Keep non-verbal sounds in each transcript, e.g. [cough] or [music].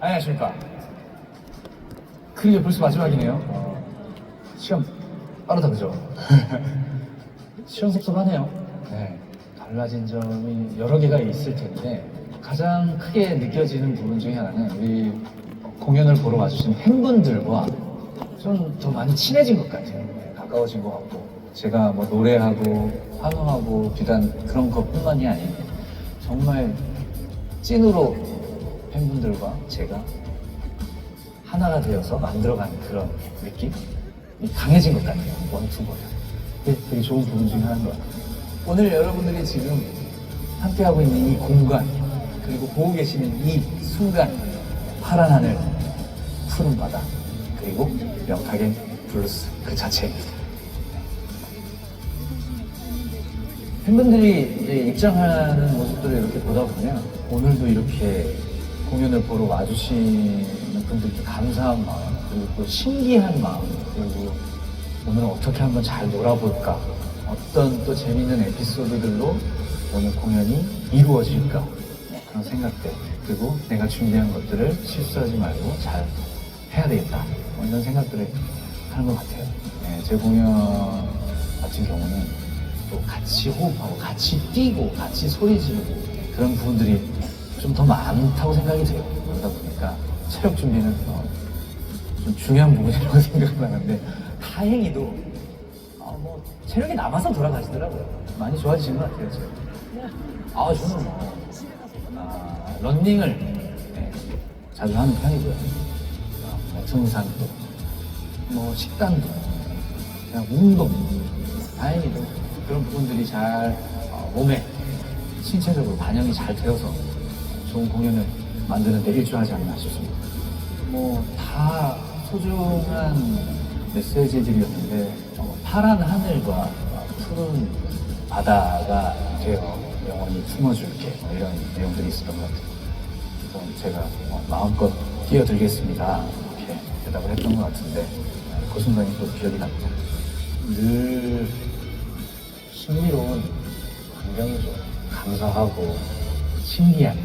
안녕하십니까. 그게 벌써 마지막이네요. 어, 시간 빠르다, 그죠? [laughs] 시원섭섭하네요. 네. 달라진 점이 여러 개가 있을 텐데, 가장 크게 느껴지는 부분 중에 하나는 우리 공연을 보러 와주신 팬분들과 좀 더 많이 친해진 것 같아요. 네, 가까워진 것 같고. 제가 뭐 노래하고, 환호하고, 비단 그런 것 뿐만이 아닌, 정말 찐으로 팬분들과 제가 하나가 되어서 만들어가는 그런 느낌? 이 강해진 것 같아요. 원투보다. 그게 되게 좋은 부분 중에 하나인 것 같아요. 오늘 여러분들이 지금 함께하고 있는 이 공간, 그리고 보고 계시는 이 순간, 파란 하늘, 푸른 바다, 그리고 명탁의 블루스 그 자체입니다. 팬분들이 이제 입장하는 모습들을 이렇게 보다 보면 오늘도 이렇게 공연을 보러 와주시는 분들께 감사한 마음 그리고 또 신기한 마음 그리고 오늘은 어떻게 한번 잘 놀아볼까? 어떤 또 재밌는 에피소드들로 오늘 공연이 이루어질까? 네, 그런 생각들 그리고 내가 준비한 것들을 실수하지 말고 잘 해야 되겠다. 뭐 이런 생각들을 하는 것 같아요. 네, 제 공연 같은 경우는 또 같이 호흡하고 같이 뛰고 같이 소리 지르고 그런 부분들이 좀 더 많다고 생각이 돼요. 그러다 보니까 체력 준비는 어, 좀 중요한 부분이라고 [laughs] 생각을 하는데 다행히도 어, 뭐 체력이 남아서 돌아가시더라고요. 많이 좋아지신 것 같아요. 지금. 아 저는 뭐 아, 런닝을 네, 자주 하는 편이고요. 어, 뭐 등산도 뭐 식단도 그냥 운동 다행히도 그런 부분들이 잘 어, 몸에 신체적으로 반영이 잘 되어서 좋은 공연을 만드는 데 일조하지 않나 싶습니다. 뭐 다 소중한 메시지들이었는데 어, 파란 하늘과 어, 푸른 바다가 되어 영원히 품어줄게 뭐 이런 내용들이 있었던 것 같아요. 제가 어, 마음껏 뛰어들겠습니다 이렇게 대답을 했던 것 같은데 어, 그 순간이 또 기억이 납니다. 늘 신비로운 광경이죠. 감사하고 신기한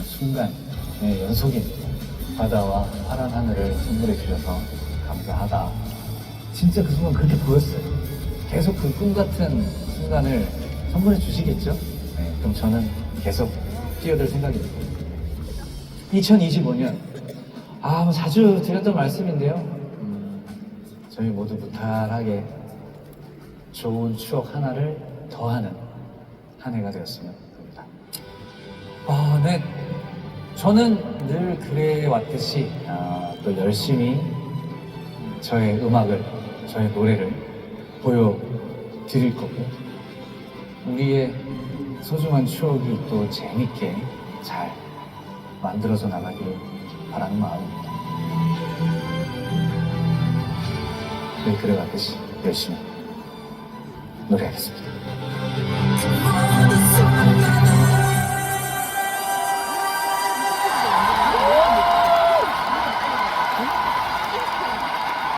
순간의 연속인 바다와 파란 하늘을 선물해 주셔서 감사하다. 진짜 그 순간 그렇게 보였어요. 계속 그 꿈 같은 순간을 선물해 주시겠죠? 네, 그럼 저는 계속 뛰어들 생각입니다. 2025년 아, 뭐 자주 드렸던 말씀인데요. 음, 저희 모두 무탈하게 좋은 추억 하나를 더하는 한 해가 되었으면. 아, 네. 저는 늘 그래왔듯이 아, 또 열심히 저의 음악을, 저의 노래를 보여드릴 거고, 우리의 소중한 추억이 또 재밌게 잘 만들어져 나가길 바라는 마음입니다. 늘 그래왔듯이 열심히 노래하겠습니다.